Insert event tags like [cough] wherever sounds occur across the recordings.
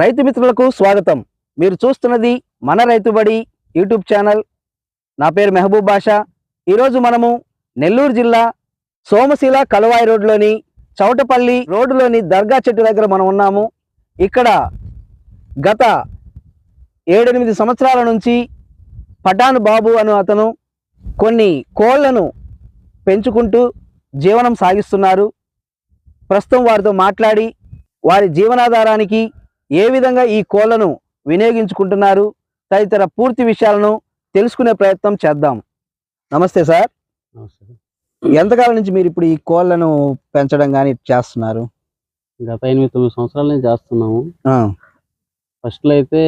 రైతు మిత్రులకు స్వాగతం. మీరు చూస్తున్నది మన రైతుబడి యూట్యూబ్ ఛానల్. నా పేరు మెహబూబ్ బాషా. ఈరోజు మనము నెల్లూరు జిల్లా సోమశిల కలవాయి రోడ్లోని చౌటపల్లి రోడ్డులోని దర్గా చెట్టు దగ్గర మనం ఉన్నాము. ఇక్కడ గత ఏడెనిమిది సంవత్సరాల నుంచి పఠాన్ బాబు అను అతను కొన్ని కోళ్ళను పెంచుకుంటూ జీవనం సాగిస్తున్నారు. ప్రస్తుతం వారితో మాట్లాడి వారి జీవనాధారానికి ఏ విధంగా ఈ కోళ్ళను వినియోగించుకుంటున్నారు తదితర పూర్తి విషయాలను తెలుసుకునే ప్రయత్నం చేద్దాం. నమస్తే సార్. ఎంతకాలం నుంచి మీరు ఇప్పుడు ఈ కోళ్ళను పెంచడం కానీ చేస్తున్నారు? గత ఎనిమిది తొమ్మిది సంవత్సరాల నుంచి చేస్తున్నాము. ఫస్ట్లో అయితే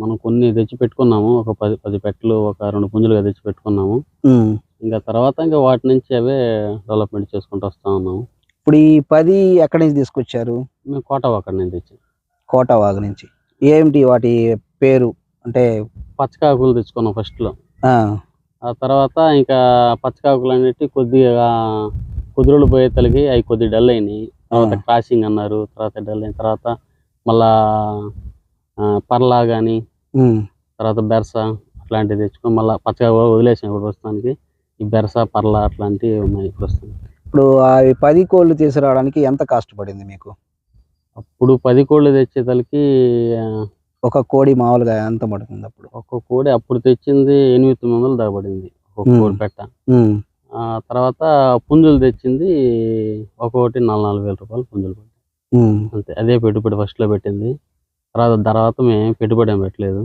మనం కొన్ని తెచ్చి పెట్టుకున్నాము ఒక పది పది పెట్టలు ఒక రెండు పుంజులుగా తెచ్చి పెట్టుకున్నాము. ఇంకా తర్వాత ఇంకా వాటి నుంచి అవే డెవలప్మెంట్ చేసుకుంటూ వస్తా ఉన్నాము. ఇప్పుడు ఈ పది ఎక్కడి నుంచి తీసుకొచ్చారు? మేము కోట అక్కడి నుంచి తెచ్చి. కోటవాగు నుంచి. ఏమిటి వాటి పేరు? అంటే పచ్చకాకులు తెచ్చుకున్నాం ఫస్ట్లో ఆ, తర్వాత ఇంకా పచ్చకాకులు అనేటి కొద్దిగా కొద్ది రోజులు పోయే తలకి అవి కొద్ది డల్ అయినాయి. తర్వాత. క్రాసింగ్ అన్నారు తర్వాత డల్ అయిన తర్వాత మళ్ళా పర్లా కానీ తర్వాత బెరస అట్లాంటివి తెచ్చుకొని మళ్ళీ పచ్చగా వదిలేసాం ఇప్పుడు ప్రస్తుతానికి. ఈ బెరస పర్ల అట్లాంటివి ఉన్నాయి ప్రస్తుతం ఇప్పుడు అవి పది కోళ్ళు తీసుకురావడానికి ఎంత కష్టపడింది మీకు? అప్పుడు పది కోళ్ళు తెచ్చేతలకి ఒక కోడి మామూలుగా ఎంత పడుతుంది అప్పుడు? ఒక్కొక్క కోడి అప్పుడు తెచ్చింది ఎనిమిది తొమ్మిది వందలు దాగబడింది మ్మ్. కోడి పెట్ట. ఆ తర్వాత పుంజులు తెచ్చింది ఒక్కొక్కటి నాలుగు నాలుగు వేల రూపాయలు పుంజులు పడ్డాయి. అంతే అదే పెట్టుబడి first లో పెట్టింది. తర్వాత తర్వాత మేము పెట్టుబడి ఏం పెట్టలేదు.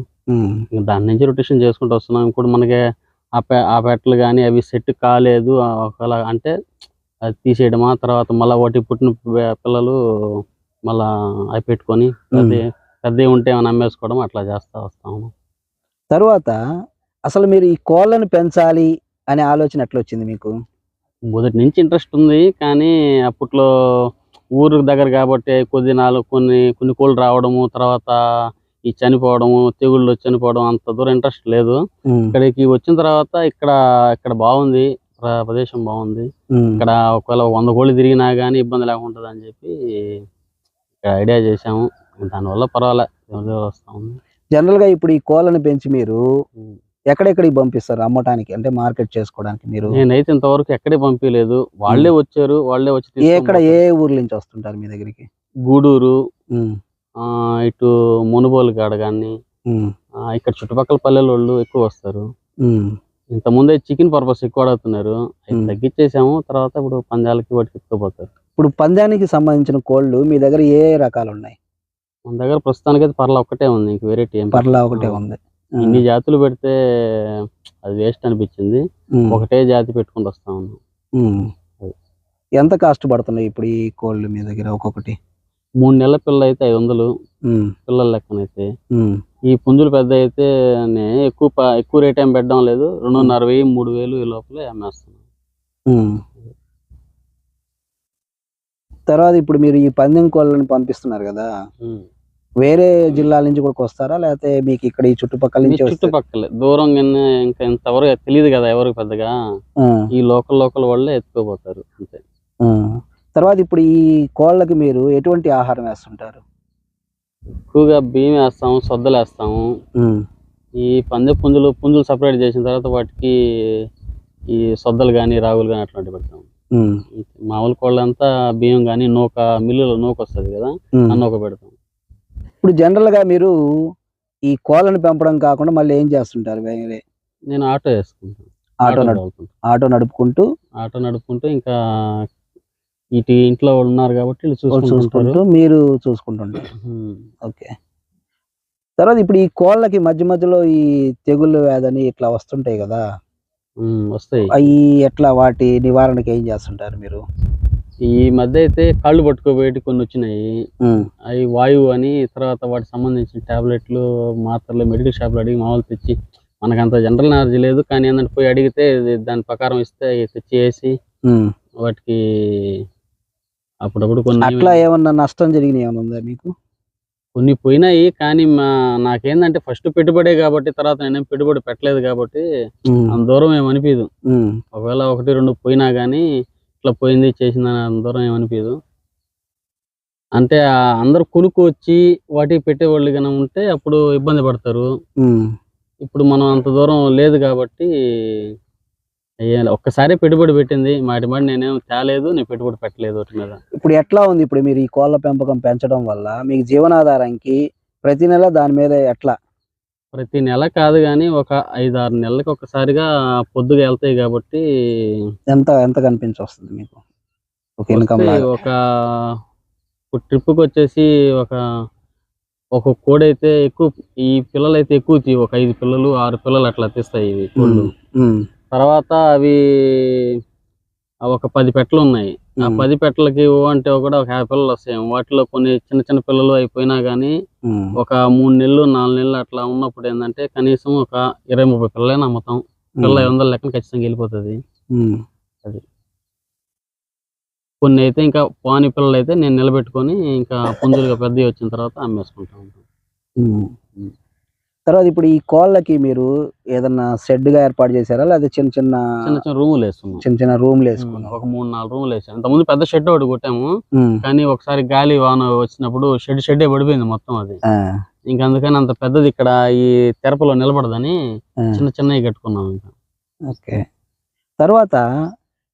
దాని నుంచి రొటేషన్ చేసుకుంటూ వస్తున్నాం. ఇప్పుడు మనకి ఆ పె ఆ పెట్టలు కానీ అవి సెట్ కాలేదు. ఒకవేళ అంటే అది తీసేయడమా? తర్వాత మళ్ళీ వాటి పుట్టిన పిల్లలు మళ్ళా అవి పెట్టుకొని పెద్ద ఉంటే ఏమైనా అమ్మేసుకోవడం అట్లా చేస్తా వస్తాము తరువాత అసలు మీరు ఈ కోళ్ళను పెంచాలి అనే ఆలోచన ఎట్లా వచ్చింది మీకు? మొదటి నుంచి ఇంట్రెస్ట్ ఉంది కానీ అప్పట్లో ఊరు దగ్గర కాబట్టి కొద్ది నాలుగు కొన్ని కొన్ని కోళ్ళు రావడము తర్వాత ఈ చనిపోవడము తెగుళ్ళు చనిపోవడం అంత దూరం ఇంట్రెస్ట్ లేదు. ఇక్కడికి వచ్చిన తర్వాత ఇక్కడ ఇక్కడ బాగుంది ప్ర- ప్రదేశం బాగుంది. ఇక్కడ ఒకవేళ వంద కోళ్ళు తిరిగినా కానీ ఇబ్బంది లేకుండా అని చెప్పి ఐడియా చేసాము దానివల్ల పర్వాలే ఏదో వస్తా ఉంది జనరల్గా ఇప్పుడు ఈ కోళ్ళను పెంచి మీరు ఎక్కడెక్కడికి పంపిస్తారు అమ్మటానికి? అంటే మార్కెట్ చేసుకోవడానికి మీరు? నేనైతే ఇంతవరకు ఎక్కడే పంపించలేదు వాళ్ళే వచ్చారు వాళ్ళే వచ్చి ఎక్కడ ఏ ఊర్ల నుంచి వస్తుంటారు మీ దగ్గరికి? పోతారు. గూడూరు ఇటు మునుబోలు కాడ కానీ ఇక్కడ చుట్టుపక్కల పల్లెల వాళ్ళు ఎక్కువ వస్తారు. ఉమ్, ఇంత ముందే చికెన్ పర్పస్ ఎక్కువ అడుగుతున్నారు. తగ్గించేసాము తర్వాత ఇప్పుడు పందాలకి వాటికి ఎత్తుకుపోతారు. ఇప్పుడు పందానికి సంబంధించిన కోళ్ళు మీ దగ్గర ఏ రకాలు ఉన్నాయి మన దగ్గర ప్రస్తుతానికి అయితే పర్ల ఒక్కటే ఉంది ఇంక వెరైటీ ఏం పర్లా ఒకటే ఉంది. ఇన్ని జాతులు పెడితే అది వేస్ట్ అనిపించింది. ఒకటే జాతి పెట్టుకుంటూ వస్తా ఉన్నాం. ఎంత కాస్ట్ పడుతున్నాయి ఇప్పుడు ఈ కోళ్ళు మీ దగ్గర ఒక్కొక్కటి? మూడు నెలల పిల్ల అయితే ఐదు వందలు. పిల్లల లెక్కనైతే. ఈ పుంజులు పెద్ద అయితే ఎక్కువ ఎక్కువ రేట్ ఏం పెట్టడం లేదు. రెండున్నర వెయ్యి మూడు వేలు ఈ లోపలే అమ్మేస్తున్నాం. తర్వాత ఇప్పుడు మీరు ఈ పందెం కోళ్ళని పంపిస్తున్నారు కదా వేరే జిల్లాల నుంచి కూడా వస్తారా? లేకపోతే మీకు ఇక్కడ ఈ చుట్టుపక్కల నుంచి? చుట్టుపక్కలే దూరం ఇంకా ఇంతవరకు తెలియదు కదా ఎవరికి పెద్దగా. ఈ లోకల్ లోకల్ వాళ్ళే ఎత్తుకోపోతారు అంతే. తర్వాత ఇప్పుడు ఈ కోళ్ళకి మీరు ఎటువంటి ఆహారం వేస్తుంటారు? ఎక్కువగా బియ్యం వేస్తాము సొద్దలు వేస్తాము. ఈ పందె పుంజులు పుంజులు సపరేట్ చేసిన తర్వాత వాటికి ఈ సొద్దలు కానీ రాగులు కానీ అట్లాంటివి పెడతాము. మామూలు కోళ్ళంతా బియ్యం కానీ నూక మిల్లులో నూక వస్తుంది కదా. ఆ నూక పెడతాం ఇప్పుడు జనరల్గా మీరు ఈ కోళ్ళని పెంపడం కాకుండా మళ్ళీ ఏం చేస్తుంటారు వేరే నేను ఆటో వేసుకుంటాను. ఆటో నడు తోలుకుంటా. ఆటో నడుపుకుంటూ? ఆటో నడుపుకుంటూ ఇంకా ఇటు ఇంట్లో ఉన్నారు కాబట్టి చూసుకుంటూ మీరు చూసుకుంటుంటారు. ఓకే. తర్వాత ఇప్పుడు ఈ కోళ్ళకి మధ్య మధ్యలో ఈ తెగుళ్ళు వ్యాధని ఇట్లా వస్తుంటాయి కదా వస్తాయి. అవి ఎట్లా వాటి నివారణకి ఏం చేస్తుంటారు మీరు? ఈ మధ్య అయితే కాళ్ళు పట్టుకోబోయేటి కొన్ని వచ్చినాయి. అవి వాయువు అని తర్వాత వాటికి సంబంధించిన టాబ్లెట్లు మాత్రలు మెడికల్ షాప్లో అడిగి మామూలు తెచ్చి మనకంత జనరల్ నాలెడ్జ్ లేదు. కానీ ఏంటంటే పోయి అడిగితే దాని ప్రకారం ఇస్తే అవి తెచ్చి వేసి. వాటికి అప్పుడప్పుడు కొన్ని అట్లా ఏమన్నా నష్టం జరిగిన ఏమైనా ఉందా మీకు? కొన్ని పోయినాయి కానీ మా నాకేందంటే ఫస్ట్ పెట్టుబడే కాబట్టి తర్వాత నేనేం పెట్టుబడి పెట్టలేదు కాబట్టి. అంత దూరం ఏమనిపించదు. ఒకవేళ ఒకటి రెండు పోయినా కానీ ఇట్లా పోయింది చేసిందని అంత దూరం ఏమనిపించదు అంటే అందరూ కొనుక్కు వచ్చి వాటికి పెట్టేవాళ్ళు కన్నా ఉంటే అప్పుడు ఇబ్బంది పడతారు ఇప్పుడు మనం అంత దూరం లేదు కాబట్టి అయ్యాలి ఒక్కసారి పెట్టుబడి పెట్టింది. మాటి మాటి నేనేం తేలేదు నేను పెట్టుబడి పెట్టలేదు వాటి మీద. ఇప్పుడు ఎట్లా ఉంది? ఇప్పుడు మీరు ఈ కోళ్ళ పెంపకం పెంచడం వల్ల మీకు జీవనాధారానికి ప్రతి నెల దాని మీద ఎట్లా? ప్రతి నెల కాదు కానీ ఒక ఐదు ఆరు నెలలకు ఒకసారిగా పొద్దుగా వెళ్తాయి కాబట్టి ఎంత ఎంత కనిపించి వస్తుంది మీకు? ఒక ఇన్కమ్ ఒక ట్రిప్కి వచ్చేసి ఒక ఒక కోడి అయితే ఎక్కువ ఈ పిల్లలు అయితే ఎక్కువ తీ ఒక ఐదు పిల్లలు ఆరు పిల్లలు అట్లా తీస్తాయి ఇవి తర్వాత అవి ఒక పది పెట్టలు ఉన్నాయి. ఆ పది పెట్టలకి అంటే కూడా ఒక యాభై పిల్లలు వస్తాయి. వాటిలో కొన్ని చిన్న చిన్న పిల్లలు అయిపోయినా కానీ ఉమ్, ఒక మూడు నెలలు నాలుగు నెలలు అట్లా ఉన్నప్పుడు ఏంటంటే కనీసం ఒక ఇరవై ముప్పై పిల్లలైనా అమ్ముతాం. పిల్ల ఐదు వందల లెక్కన ఖచ్చితంగా వెళ్ళిపోతుంది. ఉమ్, కొన్ని అయితే ఇంకా పాని పిల్లలు అయితే నేను నిలబెట్టుకొని ఇంకా పుంజులుగా పెద్దవి వచ్చిన తర్వాత అమ్మేసుకుంటా ఉంటాం. ఉమ్. ఉమ్. తర్వాత ఇప్పుడు ఈ కోళ్ళకి మీరు ఏదన్నా షెడ్గా ఏర్పాటు చేశారా? లేదా చిన్న చిన్న చిన్న చిన్న రూములు వేస్తున్నాం చిన్న చిన్న రూమ్లు వేసుకున్నారా ఒక మూడు నాలుగు రూములు వేసాం. ఇంతకుముందు పెద్ద షెడ్ ఒకటి కొట్టాము. కానీ ఒకసారి గాలి వాన వచ్చినప్పుడు షెడ్ షెడ్డే పడిపోయింది మొత్తం అది. ఇంకా అందుకని అంత పెద్దది ఇక్కడ ఈ తెరపలో నిలబడదని. చిన్న చిన్నవి కట్టుకున్నాం ఇంకా. ఓకే. తర్వాత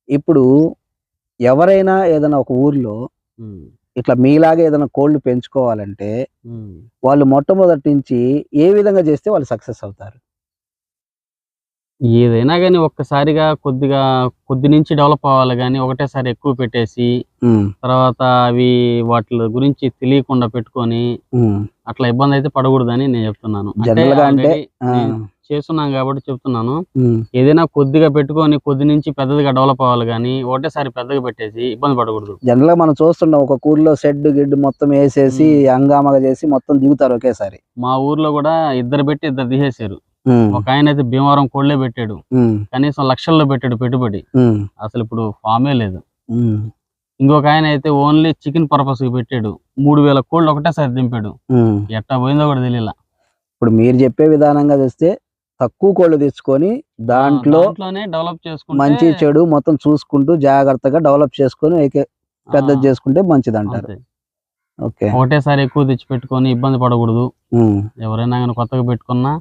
ఇప్పుడు ఎవరైనా ఏదైనా ఒక ఊర్లో ఇట్లా మీలాగా ఏదైనా కోళ్ళు పెంచుకోవాలంటే. వాళ్ళు మొట్టమొదటి నుంచి ఏ విధంగా చేస్తే వాళ్ళు సక్సెస్ అవుతారు? ఏదైనా కానీ ఒక్కసారిగా కొద్దిగా కొద్ది నుంచి డెవలప్ అవ్వాలి కానీ ఒకటేసారి ఎక్కువ పెట్టేసి తర్వాత అవి వాటి గురించి తెలియకుండా పెట్టుకొని అట్లా ఇబ్బంది అయితే పడకూడదని నేను చెప్తున్నాను. అంటే చేస్తున్నాం కాబట్టి చెప్తున్నాను. ఏదైనా కొద్దిగా పెట్టుకొని కొద్ది నుంచి పెద్దదిగా డెవలప్ అవ్వాలి కానీ ఒకటేసారి పెద్దగా పెట్టేసి ఇబ్బంది పడకూడదు. జనరల్గా మనం చూస్తున్నాం ఒక ఊర్లో షెడ్ గిడ్డు మొత్తం వేసేసి హంగామాగా చేసి మొత్తం దిగుతారు ఒకేసారి. మా ఊర్లో కూడా ఇద్దరు పెట్టి ఇద్దరు తీసేశారు. ఒక ఆయన అయితే భీమవరం కోళ్ళే పెట్టాడు. కనీసం లక్షల్లో పెట్టాడు పెట్టుబడి. అసలు ఇప్పుడు ఫామే లేదు. ఇంకొక ఆయన అయితే ఓన్లీ చికెన్ పర్పస్కి పెట్టాడు. మూడు వేల కోళ్ళు ఒకటేసారి దింపాడు. ఎట్టా పోయిందో కూడా తెలియలా. ఇప్పుడు మీరు చెప్పే విధానంగా చూస్తే తక్కువ కోళ్ళు తెచ్చుకొని దాంట్లో దాంట్లోనే డెవలప్ చేసుకుంటే మంచి చెడు మొత్తం చూసుకుంటూ జాగ్రత్తగా డెవలప్ చేసుకొని పెద్దది చేసుకుంటే మంచిది అంటారు. ఓకే. ఒకటేసారి ఎక్కువ తెచ్చి పెట్టుకొని ఇబ్బంది పడకూడదు. ఎవరైనా కానీ కొత్తగా పెట్టుకున్నా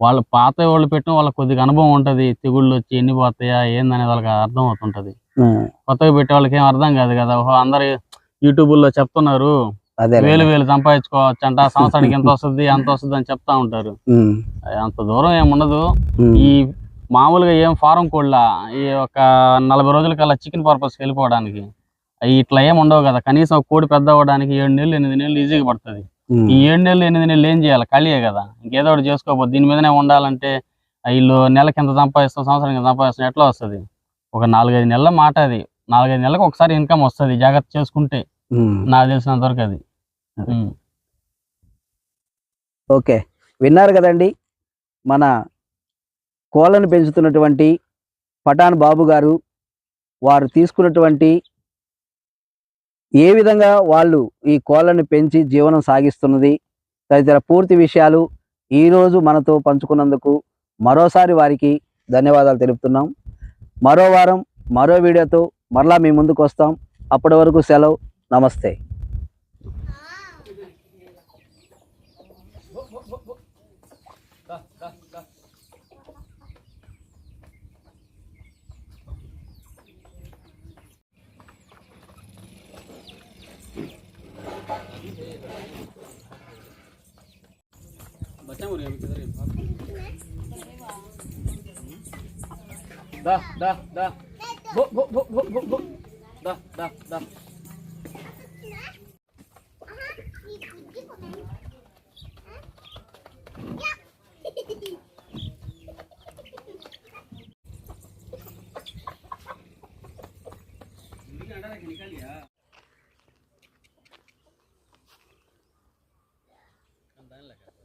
వాళ్ళ పాత వాళ్ళు పెట్టిన వాళ్ళకి కొద్దిగా అనుభవం ఉంటది. తెగుళ్ళు వచ్చి ఎన్ని పోతాయా ఏందనేది వాళ్ళకి అర్థం అవుతుంటది. కొత్తగా పెట్టే వాళ్ళకి ఏం అర్థం కాదు కదా. ఓహో అందరు యూట్యూబ్లో చెప్తున్నారు. అదే వేలు వేలు సంపాదించుకోవచ్చు అంట [laughs] సంవత్సరానికి ఎంత వస్తుంది అంత వస్తుంది అని చెప్తా ఉంటారు. అంత దూరం ఏం ఉండదు ఈ మామూలుగా ఏం ఫారం కోళ్ళ ఈ ఒక నలభై రోజుల కల్లా చికెన్ పర్పస్ వెళ్ళిపోవడానికి. ఇట్లా ఏం ఉండవు కదా. కనీసం కోడి పెద్ద అవ్వడానికి ఏడు నెలలు ఎనిమిది నెలలు ఈజీగా పడుతుంది. ఈ ఏడు నెలలు ఎనిమిది నెలలు ఏం చేయాలి? ఖాళీయే కదా. ఇంకేదో ఒకటి చేసుకోకపోతే దీని మీదనే ఉండాలంటే వీళ్ళు నెలకి ఎంత సంపాదిస్తాం సంవత్సరానికి ఎంత సంపాదిస్తాం ఎట్లా వస్తుంది? ఒక నాలుగైదు నెలల మాట అది. నాలుగైదు నెలలకు ఒకసారి ఇన్కమ్ వస్తుంది జాగ్రత్త చేసుకుంటే. నాకు తెలిసినంత వరకు అది. ఓకే. విన్నారు కదండి మన కోళ్ళను పెంచుతున్నటువంటి పఠాన్ బాబు గారు వారు తీసుకున్నటువంటి ఏ విధంగా వాళ్ళు ఈ కోళ్ళను పెంచి జీవనం సాగిస్తున్నది తదితర పూర్తి విషయాలు ఈరోజు మనతో పంచుకున్నందుకు మరోసారి వారికి ధన్యవాదాలు తెలుపుతున్నాం. మరో వారం మరో వీడియోతో మరలా మీ ముందుకు వస్తాం. అప్పటి వరకు సెలవు. నమస్తే. बचा मुर्गी अभी किधर है? दा दा दा। भो भो भो भो भो। दा दा दा। দেখা